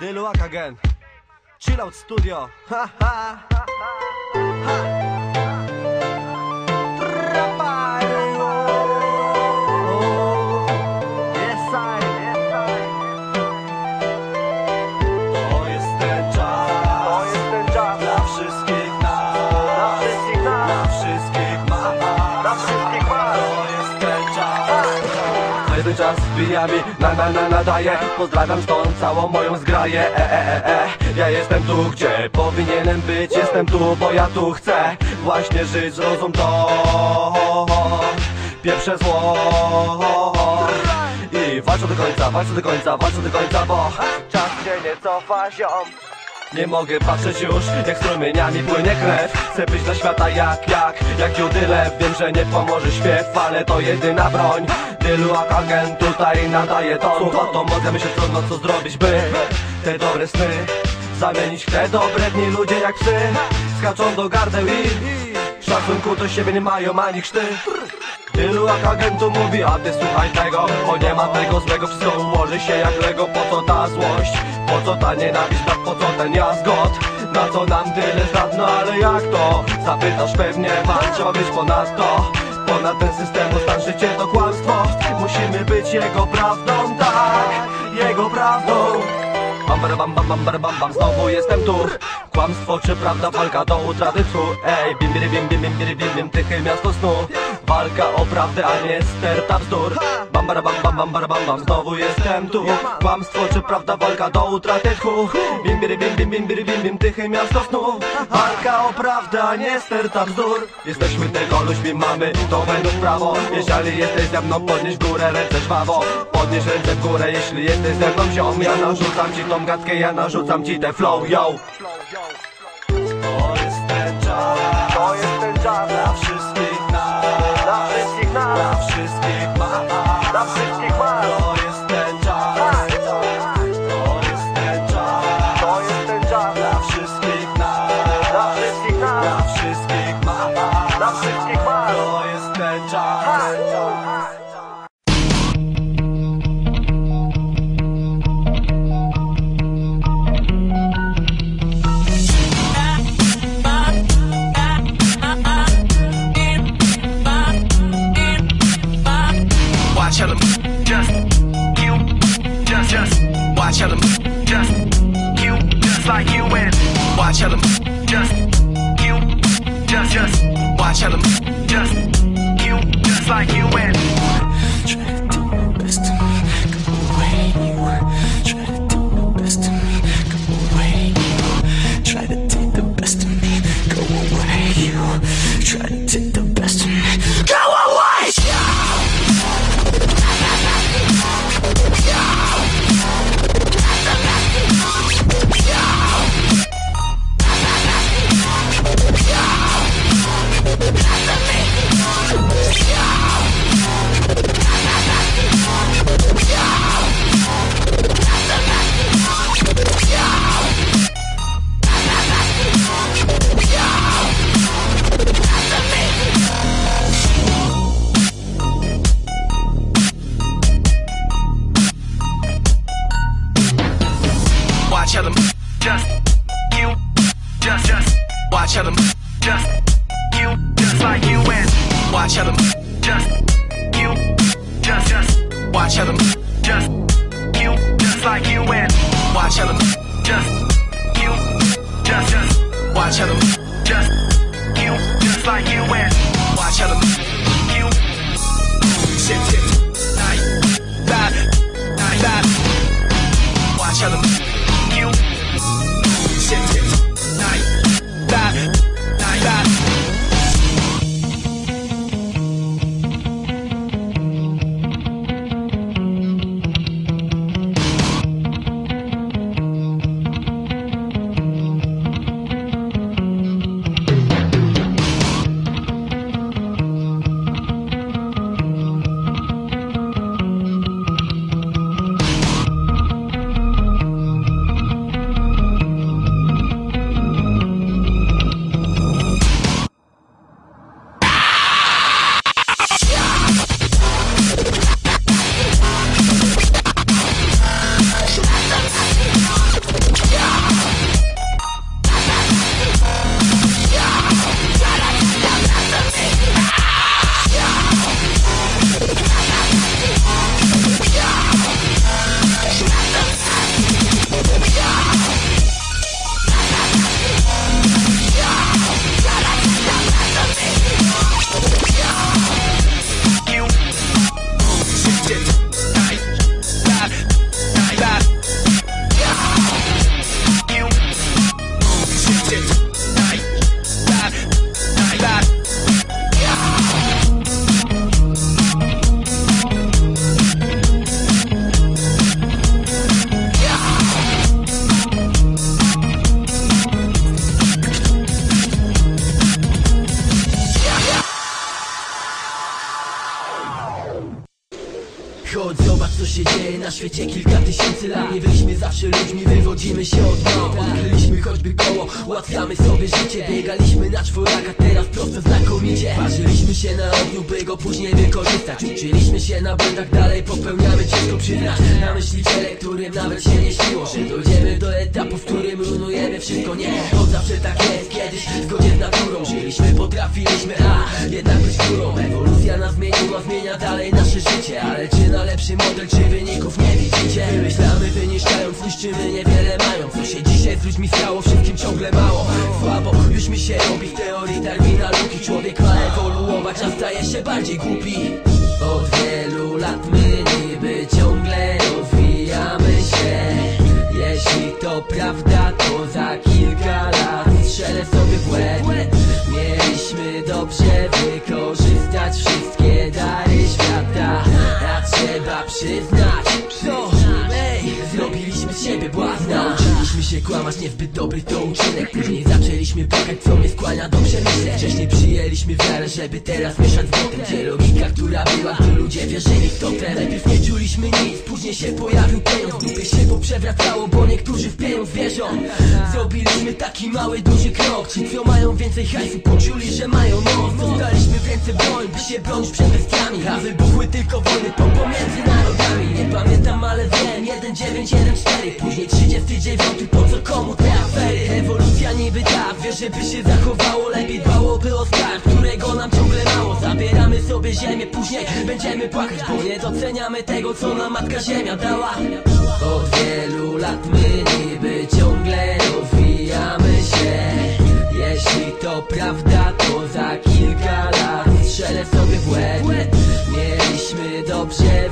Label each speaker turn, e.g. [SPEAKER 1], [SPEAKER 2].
[SPEAKER 1] Dyluak again. Chill out studio. Ha ha. ha. Czas, wbijami na na na nadaje Pozdrawiam stąd całą moją zgraję. E, e, e, e. Ja jestem tu, gdzie powinienem być. Jestem tu, bo ja tu chcę Właśnie żyć, zrozum to. Pierwsze zło. I walczę do końca, walczę do końca, walczę do końca Bo
[SPEAKER 2] Czas się nie cofa, ziom
[SPEAKER 1] nie mogę patrzeć już, jak strumieniami płynie krew. Chcę być dla świata jak, jak, jak Judylew Wiem, że nie pomoże śpiew, ale to jedyna broń. Jak agent tutaj nadaje to Słowa to mogę myśleć trudno co zrobić, by Te dobre sny zamienić w te dobre dni. Ludzie jak psy skaczą do gardeł i Szacunku do siebie nie mają ani krzty Tylu jak agentu mówi, a ty słuchaj tego Bo nie ma tego złego, wszystko ułoży się jak Lego. Po co ta złość, po co ta nienawiść, brak, po co ten jazgot? Na co nam tyle zdat, no ale jak to? Zapytasz pewnie, man, trzeba być ponad to Ponad ten system, bo stan życie to kłamstwo. Musimy być jego prawdą, tak, jego prawdą. Bam, bam, bam, bam, bam, znowu jestem tu. Kłamstwo czy prawda, walka do utraty tchu Ej, bim, bim, bim, bim, bim, bim, bim, bim, tychy miasto snu Walka o prawdę, a nie sterta bzdur. Bam, bara, bam, bam, bam, bara, bam, bam, znowu jestem tu. Kłamstwo czy prawda, walka do utraty tchu. Bim, bim, bim, bim, bim, bim, bim, bim, tychy miasto snu. Walka o prawdę, a nie sterta bzdur. Jesteśmy tego ludźmi, mamy to według prawo. Jeżeli jesteś ze mną, podnieś górę ręce żwawo. Podnieś ręce w górę, jeśli jesteś ze mną ziom. Ja narzucam ci tą gadkę, ja narzucam ci te flow, yo
[SPEAKER 3] just watch how them just you, just like you and.
[SPEAKER 4] Try to do the best me, go away you. Try to do the best me, go away you. Try to take the best of me, go away you. Try to take the best of me,
[SPEAKER 3] watch how them just you, just just watch how them just you, just like you and watch how them just you, just just watch how them just you, just like you and watch how them you. Sit sit night that night that watch how them you. Sit sit
[SPEAKER 5] świecie kilka tysięcy lat. Nie byliśmy zawsze ludźmi, wywodzimy się od małp Odkryliśmy choćby koło, ułatwiamy sobie życie. Biegaliśmy na czworaka, teraz prosto znakomicie. Parzyliśmy się na ogniu, by go później wykorzystać. Uczyliśmy się na błędach, dalej popełniamy ciężko przyznać. Na myśliciele, którym nawet się nie śniło. Że dojdziemy do etapu, w którym runujemy wszystko. Nie, bo zawsze tak jest, kiedyś zgodzie z naturą. Żyliśmy, potrafiliśmy, a jednak być górą. Ewolucja nas zmieniła, zmienia dalej nasze życie. Ale czy na lepszy model, czy wyników nie widzicie? Wymyślamy, wyniszczając, niszczymy niewiele mając Co się dzisiaj z ludźmi stało, wszystkim ciągle mało. Słabo, już mi się robi w teorii Darwina Luki. Człowiek ma ewoluować, a staje się bardziej głupi. Od wielu lat trzeba przyznać, to ej, zrobiliśmy z siebie błazna Się kłamać, niezbyt dobry to uczynek. Później zaczęliśmy płakać, co mnie skłania do przemyśleń. Wcześniej przyjęliśmy wiarę, żeby teraz mieszać z botem. Gdzie logika, która była, gdy ludzie wierzyli w to Najpierw nie czuliśmy nic, później się pojawił pieniądz. Dupy się poprzewracało, bo niektórzy w pieniądz wierzą. Zrobiliśmy taki mały, duży krok. Ci, co mają więcej hajsu, poczuli, że mają moc. Dostaliśmy w ręce broń, by się bronić przed bestiami. A wybuchły tylko wojny, to pomiędzy narodami. Nie pamiętam, ale wiem, 1914 Później 39, po co komu te afery? Ewolucja niby tak, wiesz, żeby się zachowało Lepiej dbałoby o skarb, którego nam ciągle mało. Zabieramy sobie ziemię, później będziemy płakać Bo nie doceniamy tego, co nam matka ziemia dała. Od wielu lat my niby ciągle rozwijamy się. Jeśli to prawda, to za kilka lat strzelę sobie w łeb. Mieliśmy dobrze